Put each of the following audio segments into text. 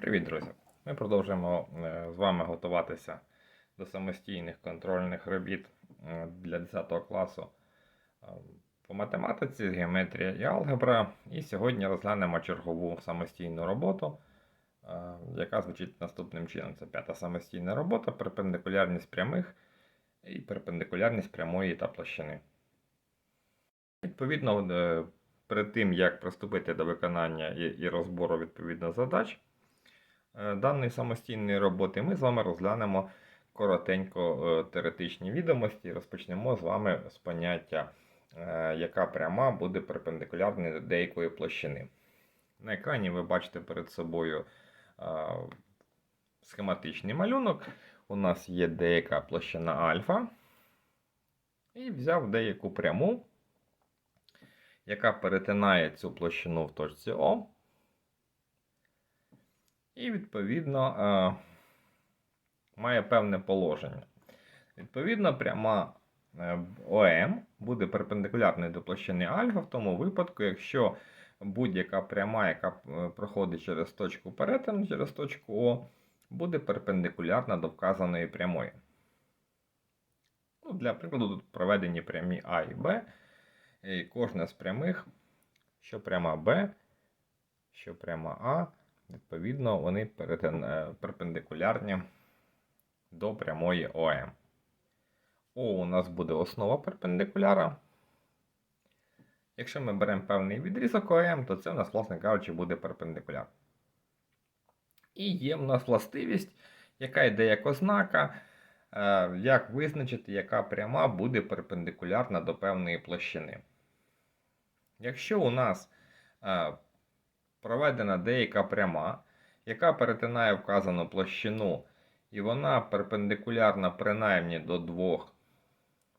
Привіт, друзі! Ми продовжуємо е, з вами готуватися до самостійних контрольних робіт е, для 10 класу е, по математиці, геометрія і алгебра. І сьогодні розглянемо чергову самостійну роботу, яка звучить наступним чином. Це п'ята самостійна робота, перпендикулярність прямих і перпендикулярність прямої та площини. Відповідно, перед тим як приступити до виконання і, розбору відповідно задач даної самостійної роботи, ми з вами розглянемо коротенько е, теоретичні відомості. Розпочнемо з вами з поняття, е, яка пряма буде перпендикулярна до деякої площини. На екрані ви бачите перед собою е, схематичний малюнок. У нас є деяка площина альфа. І взяв деяку пряму яка перетинає цю площину в точці О. І, відповідно, е, має певне положення. Відповідно, пряма е, ОМ буде перпендикулярною до площини альфа в тому випадку, якщо будь-яка пряма, яка е, проходить через точку перетину, через точку О, буде перпендикулярна до вказаної прямої. Ну, Для прикладу, тут проведені прямі А і Б. І кожна з прямих, що пряма Б, що пряма А, відповідно, вони е, перпендикулярні до прямої ОМ. О у нас буде основа перпендикуляра. Якщо ми беремо певний відрізок ОМ, то це у нас, власне кажучи, буде перпендикуляр. І є в нас властивість, яка йде як ознака, е, як визначити, яка пряма буде перпендикулярна до певної площини. Якщо у нас е, проведена деяка пряма, яка перетинає вказану площину, і вона перпендикулярна принаймні до двох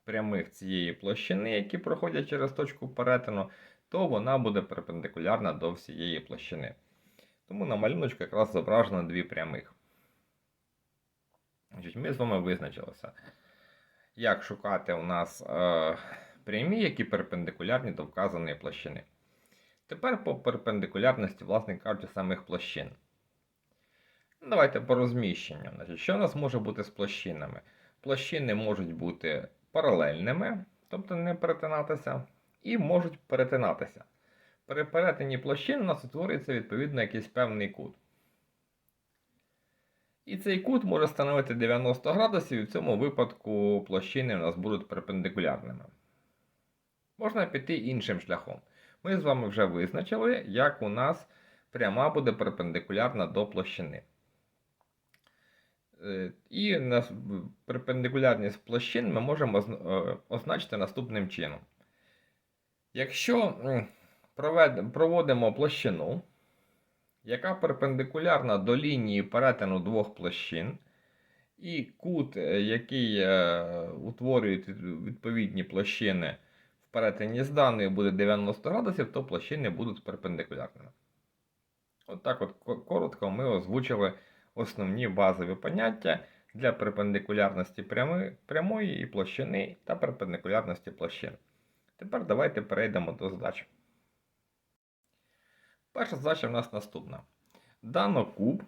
прямих цієї площини, які проходять через точку перетину, то вона буде перпендикулярна до всієї площини. Тому на малюночку якраз зображено дві прямих. Ми з вами визначилися, як шукати у нас. Е, прямі, які перпендикулярні до вказаної площини. Тепер по перпендикулярності, власне кажучи, самих площин. Давайте по розміщенню. Значить, Що у нас може бути з площинами? Площини можуть бути паралельними, тобто не перетинатися, і можуть перетинатися. При перетині площин у нас утворюється відповідно якийсь певний кут. І цей кут може становити 90 градусів, і в цьому випадку площини у нас будуть перпендикулярними. Можна піти іншим шляхом. Ми з вами вже визначили, як у нас пряма буде перпендикулярна до площини. Е, І перпендикулярність площин ми можемо е, означити наступним чином. Якщо проводимо площину, яка перпендикулярна до лінії перетину двох площин, і кут, е, який утворює відповідні площини, перетині з даною буде 90 градусів, то площини будуть перпендикулярними. От так от коротко ми озвучили основні базові поняття для перпендикулярності прямої і площини та перпендикулярності площин. Тепер давайте перейдемо до задач. Перша задача в нас наступна. Дано куб.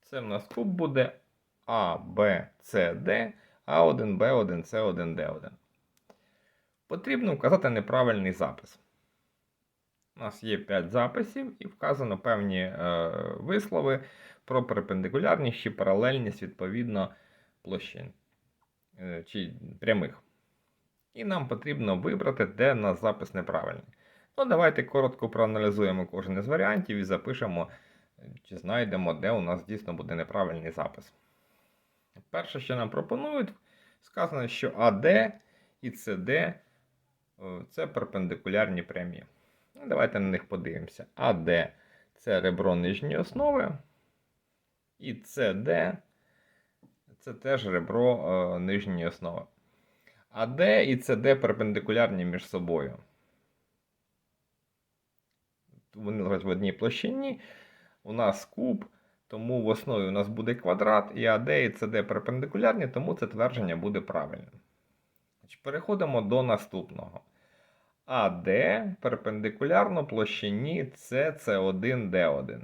Це в нас куб буде А, Б, С, Д, А1, Б1, С1, Д1 потрібно вказати неправильний запис. У нас є 5 записів і вказано певні е, вислови про перпендикулярність чи паралельність відповідно площин е, чи прямих. І нам потрібно вибрати, де у нас запис неправильний. Ну, Давайте коротко проаналізуємо кожен із варіантів і запишемо, чи знайдемо, де у нас дійсно буде неправильний запис. Перше, що нам пропонують, сказано, що АД і СД це перпендикулярні прямі. Ну, давайте на них подивимося. АД це ребро нижньої основи. І СД це теж ребро е, нижньої основи. АД і СД перпендикулярні між собою. Вони лежать в одній площині. У нас куб, тому в основі у нас буде квадрат, і АД і СД перпендикулярні, тому це твердження буде правильним. Переходимо до наступного. АД перпендикулярно площині СС1, Д1.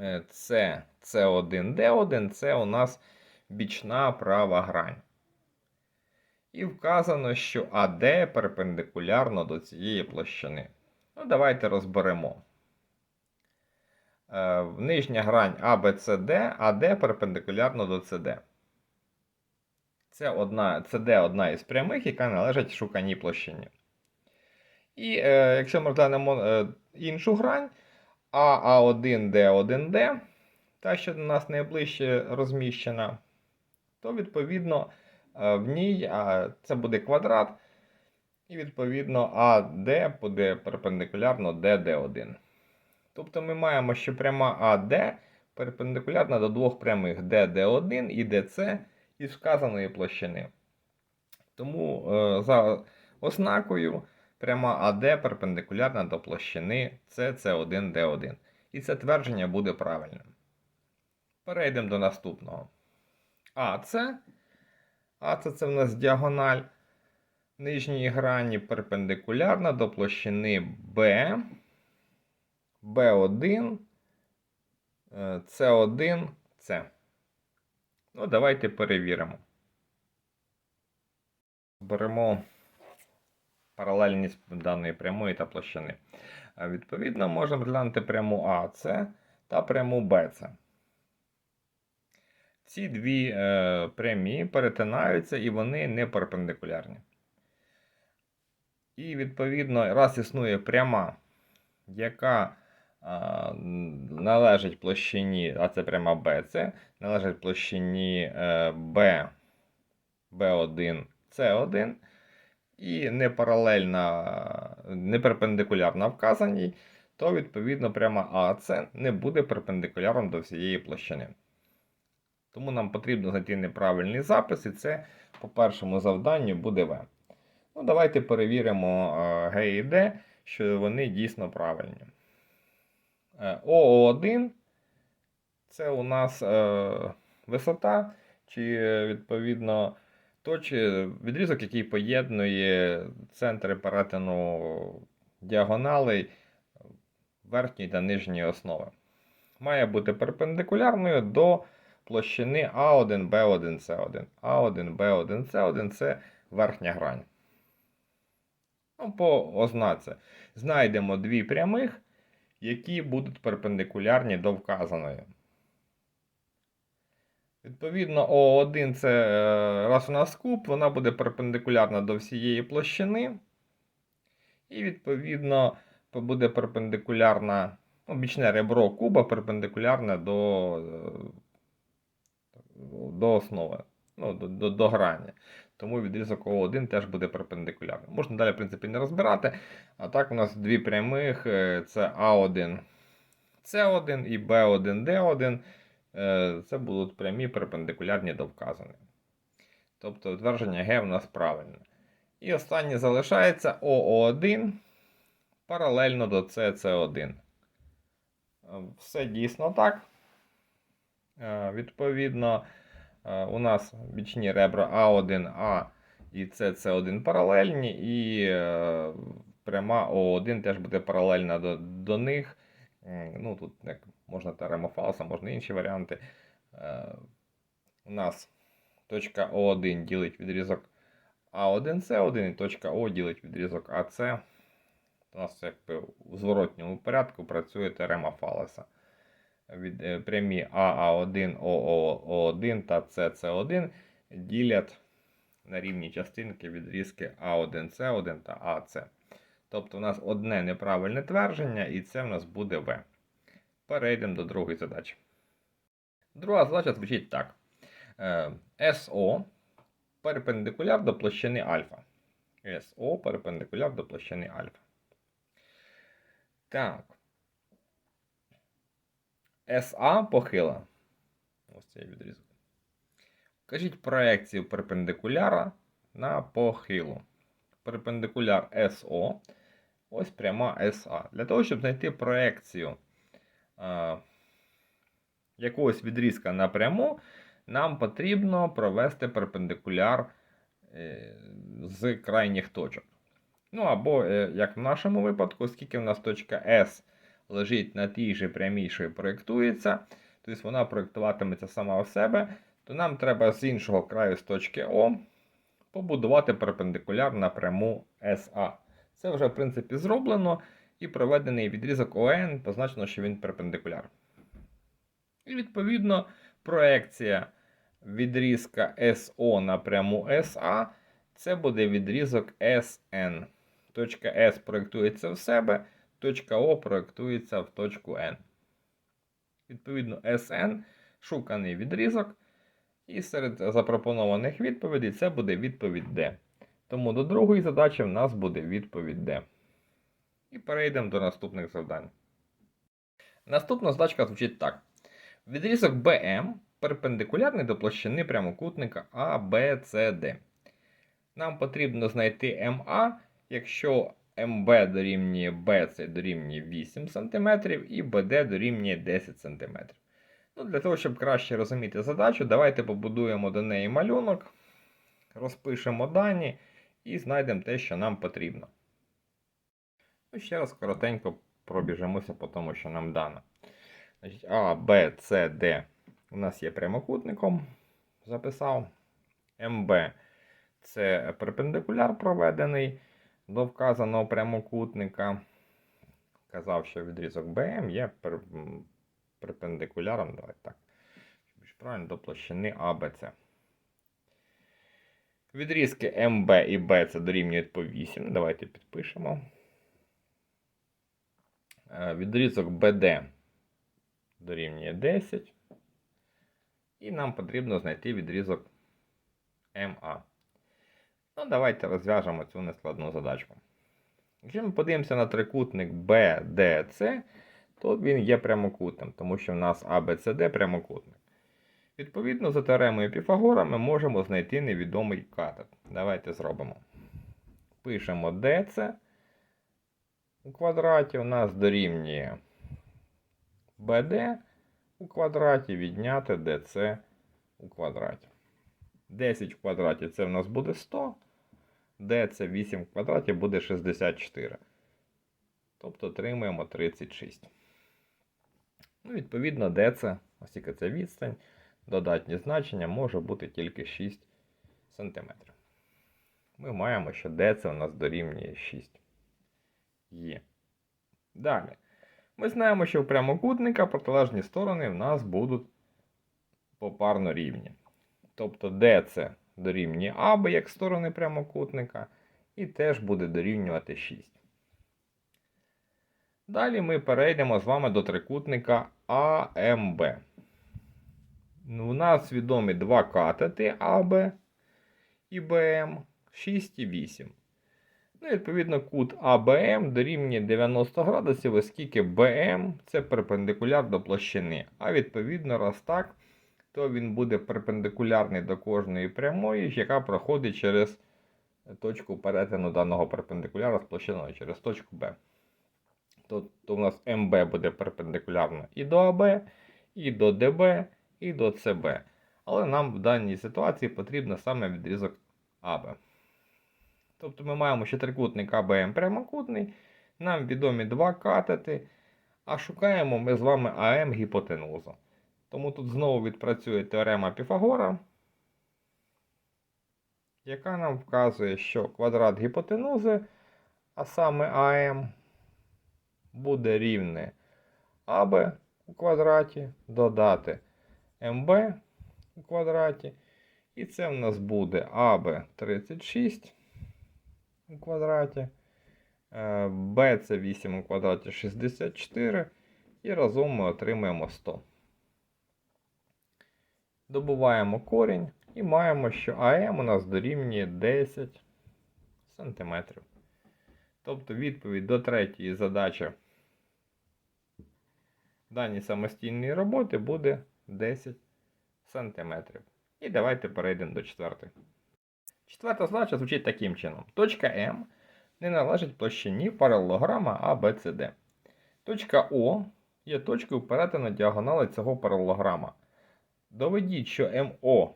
е, це С1, Д1 це у нас бічна права грань. І вказано, що АД перпендикулярно до цієї площини. Ну, давайте розберемо. Е, Нижня грань ABCD, АД перпендикулярно до CD. Це одна, CD одна із прямих, яка належить шуканій площині. І е, якщо ми розглянемо е, іншу грань AA1, D1D, та, що до нас найближче розміщена, то відповідно е, в ній а, це буде квадрат, і відповідно AD буде перпендикулярно DD1. Тобто ми маємо, що пряма AD перпендикулярна до двох прямих DD1 і DC із вказаної площини. Тому е, за ознакою пряма AD перпендикулярна до площини CC1 D1. І це твердження буде правильним. Перейдемо до наступного. АЦ. АЦ це в нас діагональ нижньої грані перпендикулярна до площини B, B1, C1, C. Ну, давайте перевіримо. Беремо паралельність даної прямої та площини. Відповідно, можемо глянути пряму АС та пряму БЦ. Ці дві е, прямі перетинаються і вони не перпендикулярні. І відповідно, раз існує пряма, яка належить площині, а це пряма BC, належить площині B, B1, C1, і не паралельна, не перпендикулярна вказаній, то відповідно пряма АС не буде перпендикуляром до всієї площини. Тому нам потрібно знайти неправильний запис, і це по першому завданню буде В. Ну, Давайте перевіримо е, Г і Д, що вони дійсно правильні. Е, ОО1 це у нас е, висота, чи відповідно точ, відрізок, який поєднує центри перетину діагоналей верхньої та нижньої основи. Має бути перпендикулярною до площини А1, Б1, С1. А1, Б1, С1 це верхня грань. Ну, по ознаці. Знайдемо дві прямих, які будуть перпендикулярні до вказаної. Відповідно, О1 це е, раз у нас куб, вона буде перпендикулярна до всієї площини. І, відповідно, буде перпендикулярна, ну, ребро куба перпендикулярне до, е, до основи, ну, до, до, до грані. Тому відрізок О1 теж буде перпендикулярним. Можна далі, в принципі, не розбирати. А так, у нас дві прямих: е, це А1, С1 і Б1, Д1. Е, Це будуть прямі перпендикулярні до вказаних. Тобто твердження Г у нас правильне. І останнє залишається ОО1 паралельно до СС1. Все дійсно так. Е, Відповідно. Е, у нас бічні ребра А1А і СС1 паралельні, і е, пряма О1 теж буде паралельна до до них. Ну, Тут як можна теорема Фауса, можна інші варіанти. Е, у нас точка О1 ділить відрізок А1С1 і точка О ділить відрізок АС. У нас якби у зворотньому порядку працює теорема Фалеса від е, прямі АА1, ОО1 та СС1 ділять на рівні частинки відрізки А1С1 та АС. Тобто у нас одне неправильне твердження, і це в нас буде В. Перейдемо до другої задачі. Друга задача звучить так. Е, СО перпендикуляр до площини альфа. СО перпендикуляр до площини альфа. Так. СА похила. Ось цей відрізок. Кажіть проекцію перпендикуляра на похилу. Перпендикуляр СО. Ось пряма СА. Для того, щоб знайти проекцію а, якогось відрізка напряму, нам потрібно провести перпендикуляр е, з крайніх точок. Ну або, е, як в нашому випадку, оскільки в нас точка С лежить на тій же прямій, що і проєктується, тобто вона проєктуватиметься сама у себе, то нам треба з іншого краю з точки О побудувати перпендикуляр на пряму SA. Це вже, в принципі, зроблено і проведений відрізок ОН, позначено, що він перпендикуляр. І відповідно проекція відрізка СО на пряму SA це буде відрізок SN. Точка S проєктується в себе, точка O проєктується в точку N. Відповідно, SN шуканий відрізок. І серед запропонованих відповідей це буде відповідь D. Тому до другої задачі в нас буде відповідь D. І перейдемо до наступних завдань. Наступна задачка звучить так. Відрізок BM перпендикулярний до площини прямокутника ABCD. Нам потрібно знайти МА, якщо МБ дорівнює BC дорівнює 8 см і BD дорівнює 10 см. Ну, Для того, щоб краще розуміти задачу, давайте побудуємо до неї малюнок, розпишемо дані і знайдемо те, що нам потрібно. Ну, ще раз коротенько пробіжимося по тому, що нам дано. Значить, А, Б, С, Д у нас є прямокутником. Записав. МБ це перпендикуляр проведений до вказаного прямокутника. Казав, що відрізок БМ є перпендикуляром. Давайте так. більш правильно до площини АБЦ. Відрізки МБ і Б це дорівнюють по 8. Давайте підпишемо. Е, Відрізок БД дорівнює 10. І нам потрібно знайти відрізок МА. Ну, давайте розв'яжемо цю нескладну задачку. Якщо ми подивимося на трикутник BDC, то він є прямокутним, тому що в нас ABCD прямокутник. Відповідно, за теоремою Піфагора ми можемо знайти невідомий катет. Давайте зробимо. Пишемо DC у квадраті у нас дорівнює BD у квадраті відняти DC у квадраті. 10 в квадраті це в нас буде 100, d це 8 в квадраті буде 64. Тобто отримуємо 36. Ну, відповідно, d це, оскільки це відстань, додатні значення може бути тільки 6 см. Ми маємо, що d це у нас дорівнює 6. Є. Далі. Ми знаємо, що в прямокутника протилежні сторони в нас будуть попарно рівні. Тобто DC дорівнює АБ як сторони прямокутника, і теж буде дорівнювати 6. Далі ми перейдемо з вами до трикутника АМБ. Ну, У нас відомі два катети АБ і БМ 6 і 8. Ну, відповідно, кут АБМ дорівнює 90 градусів, оскільки БМ це перпендикуляр до площини. А відповідно, раз так, то він буде перпендикулярний до кожної прямої, яка проходить через точку перетину даного перпендикуляра з через точку Б. То, то у нас МБ буде перпендикулярно і до АБ, і до ДБ, і до СБ. Але нам в даній ситуації потрібно саме відрізок АБ. Тобто ми маємо ще трикутник АБМ прямокутний, нам відомі два катети, а шукаємо ми з вами АМ гіпотенузу. Тому тут знову відпрацює теорема Піфагора, яка нам вказує, що квадрат гіпотенузи, а саме АМ, буде рівне АБ у квадраті додати МБ у квадраті. І це в нас буде АБ 36 у квадраті. Б це 8 у квадраті 64. І разом ми отримаємо 100. Добуваємо корінь і маємо, що АМ у нас дорівнює 10 см. Тобто відповідь до третьої задачі даній самостійної роботи буде 10 см. І давайте перейдемо до четвертої. Четверта задача звучить таким чином. Точка М не належить площині паралелограма ABCD. Точка О є точкою перетину діагонали цього паралелограма. Доведіть, що МО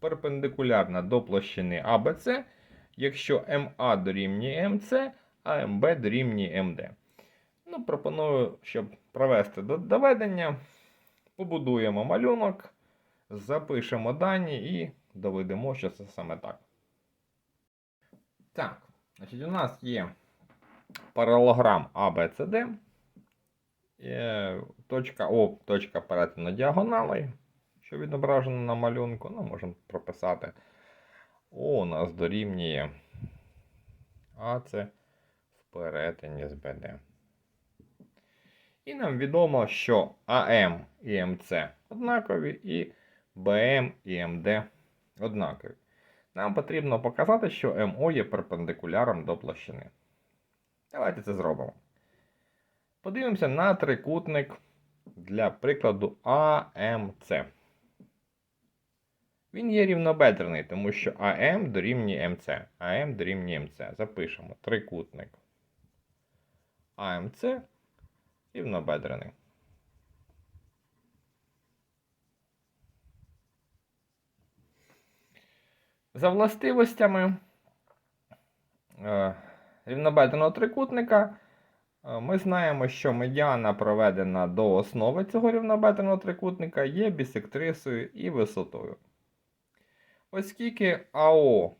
перпендикулярна до площини ABC, якщо МА дорівнює МС, а МБ дорівнює МД. Ну, пропоную, щоб провести до- доведення. Побудуємо малюнок, запишемо дані і доведемо, що це саме так. Так, значить, у нас є паралограм ABCD. Є точка О, точка перетину діагоналей, що відображено на малюнку. Ну, можемо прописати. О, у нас дорівнює А це в перетині з БД. І нам відомо, що АМ і МЦ однакові, і БМ і МД однакові. Нам потрібно показати, що МО є перпендикуляром до площини. Давайте це зробимо. Подивимося на трикутник для прикладу АМЦ. Він є рівнобедрений, тому що АМ дорівнює МЦ. АМ дорівнює МЦ. Запишемо трикутник АМЦ рівнобедрений. За властивостями е, рівнобедреного трикутника е, ми знаємо, що медіана проведена до основи цього рівнобедреного трикутника є бісектрисою і висотою. Оскільки АО,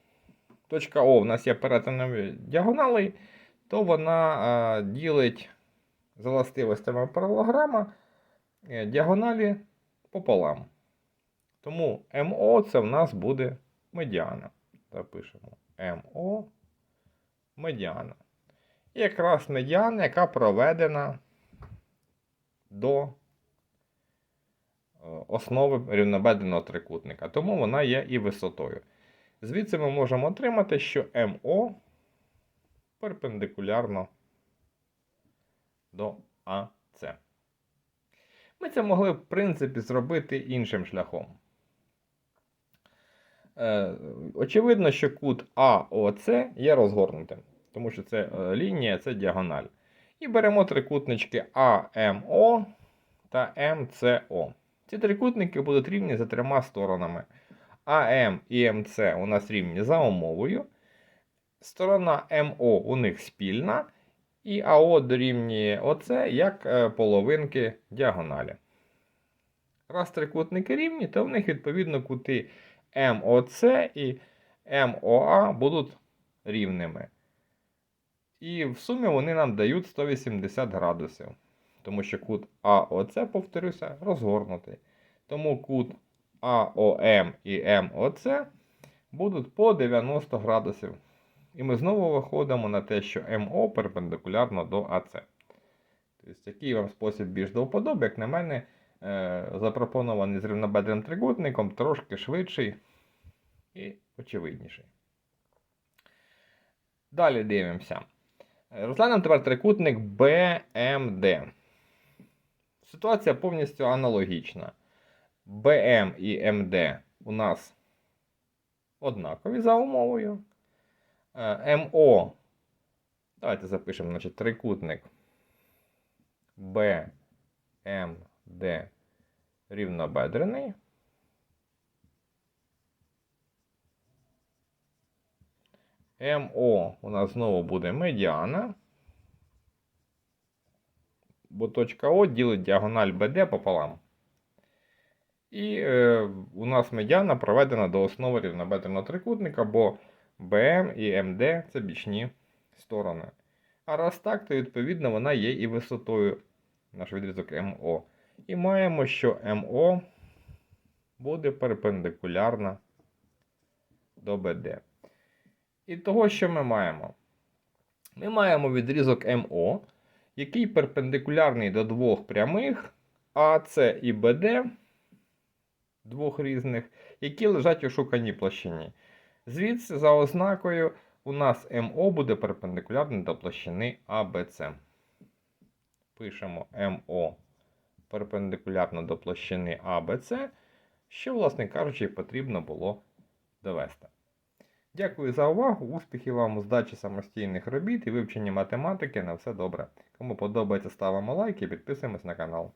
точка О в нас є перетином діагоналей, то вона е, ділить за властивостями паралограма е, діагоналі пополам. Тому МО це в нас буде медіана. Запишемо МО медіана. І якраз медіана, яка проведена до основи рівнобедреного трикутника. Тому вона є і висотою. Звідси ми можемо отримати, що МО перпендикулярно до АЦ. Ми це могли, в принципі, зробити іншим шляхом. Е, очевидно, що кут АОЦ є розгорнутим, тому що це е, лінія, це діагональ. І беремо трикутнички АМО та МЦО. Ці трикутники будуть рівні за трьома сторонами. АМ і МЦ у нас рівні за умовою. Сторона МО у них спільна. І АО дорівнює ОЦ як е, половинки діагоналі. Раз трикутники рівні, то в них відповідно кути МОЦ і МОА будуть рівними. І в сумі вони нам дають 180 градусів. Тому що кут АОЦ, повторюся, розгорнутий. Тому кут АОМ і МОЦ будуть по 90 градусів. І ми знову виходимо на те, що МО перпендикулярно до АЦ. Тобто, який вам спосіб більш до вподоби, як на мене, е, запропонований з рівнобедреним трикутником, трошки швидший і очевидніший. Далі дивимося. Е, Розглянемо тепер трикутник BMD. Ситуація повністю аналогічна. BM і MD у нас однакові за умовою. Е, МО. Давайте запишемо значить, трикутник BMD рівнобедрений. МО у нас знову буде медіана. Бо точка О ділить діагональ БД пополам. І е, у нас медіана проведена до основи рівнобедреного трикутника, бо БМ і МД це бічні сторони. А раз так, то відповідно вона є і висотою наш відрізок МО. І маємо, що МО буде перпендикулярна до БД. І того, що ми маємо? Ми маємо відрізок МО, який перпендикулярний до двох прямих АС і БД, двох різних, які лежать у шуканій площині. Звідси, за ознакою, у нас МО буде перпендикулярний до площини АБЦ. Пишемо МО перпендикулярно до площини АБЦ, що, власне кажучи, потрібно було довести. Дякую за увагу, успіхів вам у здачі самостійних робіт і вивченні математики. На все добре. Кому подобається, ставимо лайк і підписуємось на канал.